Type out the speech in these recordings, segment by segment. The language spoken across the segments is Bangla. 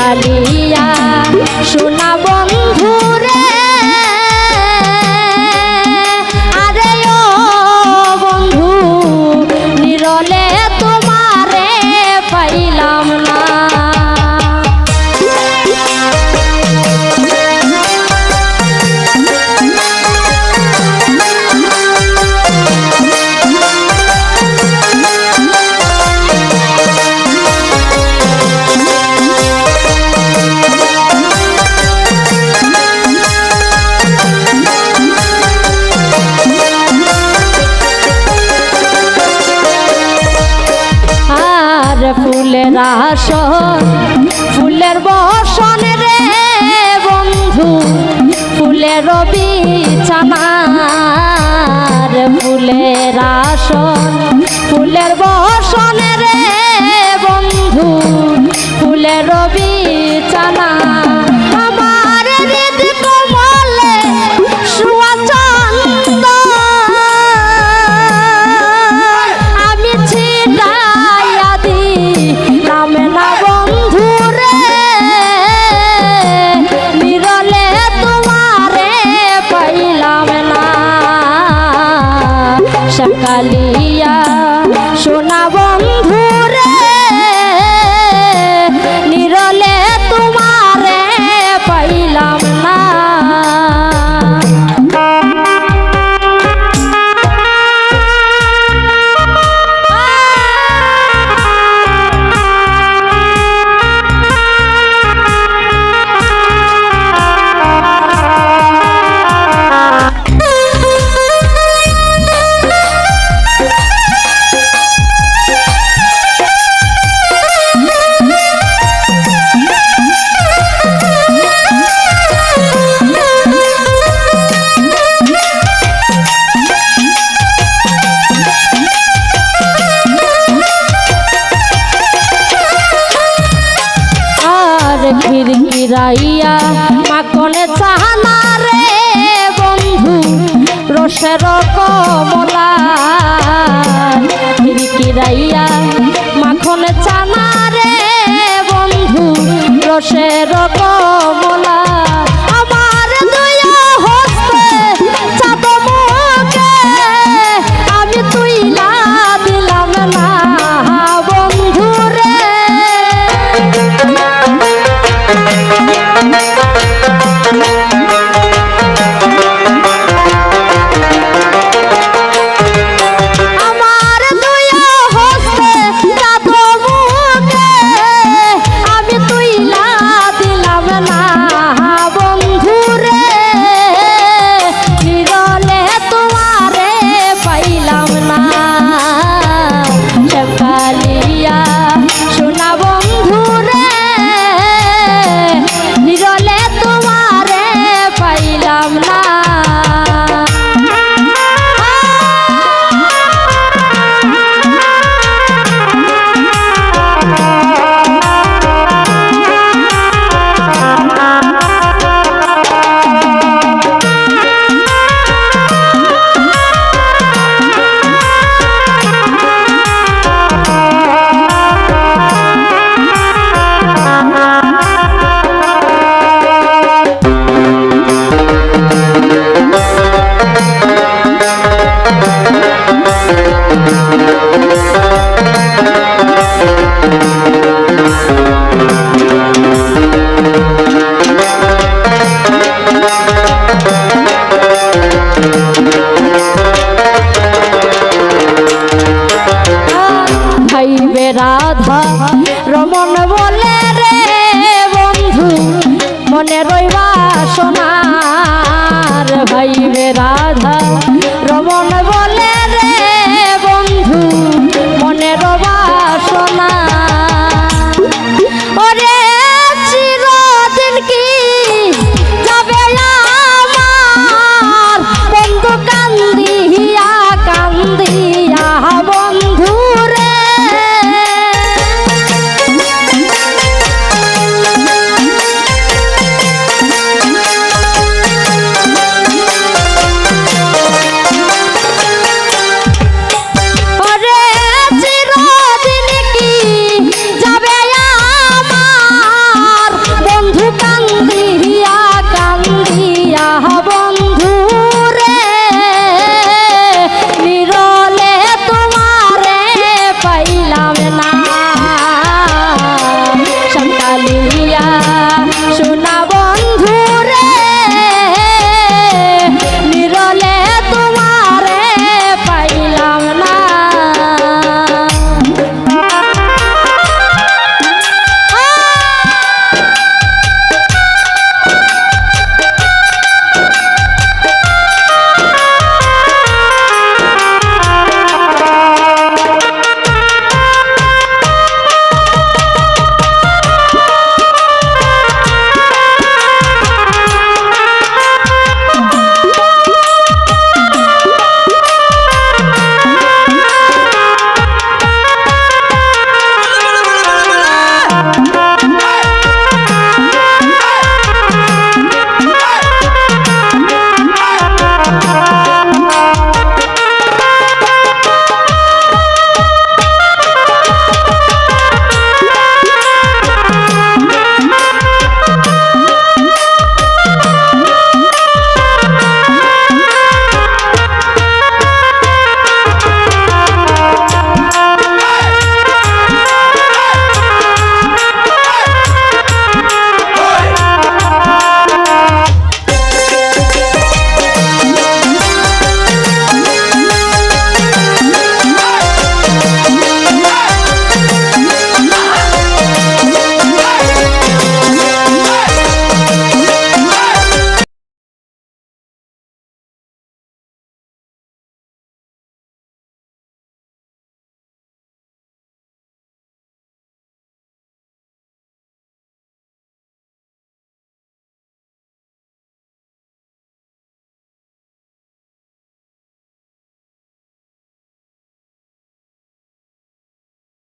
কালিয়া শোনা বন্ধু ফুলের আসন ফুলের বসন রে বন্ধু ফুলের বিছানার ফুলের আসন ফুলের বসন রে আমার ঘিরঘিরাইয়া মাকনে চাহানা রে বন্ধু, রসের কমলা। ঘিরঘিরাইয়া মাখনে চানা রে বন্ধু, রসের কমলা। রাধা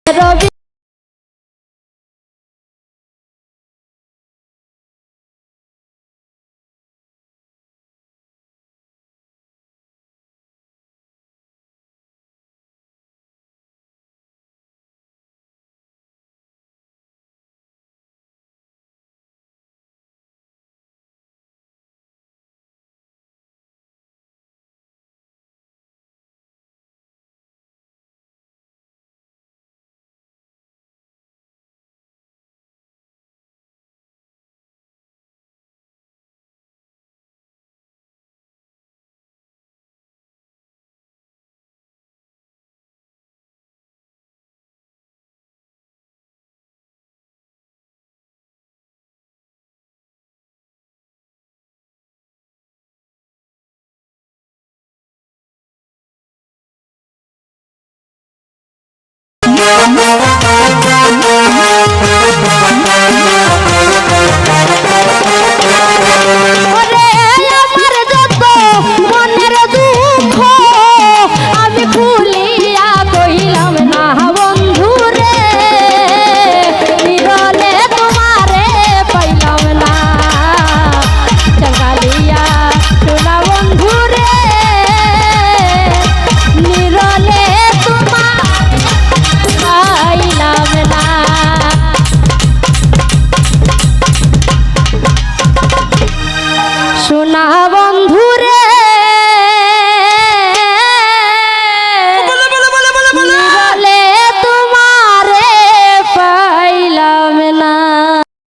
여러분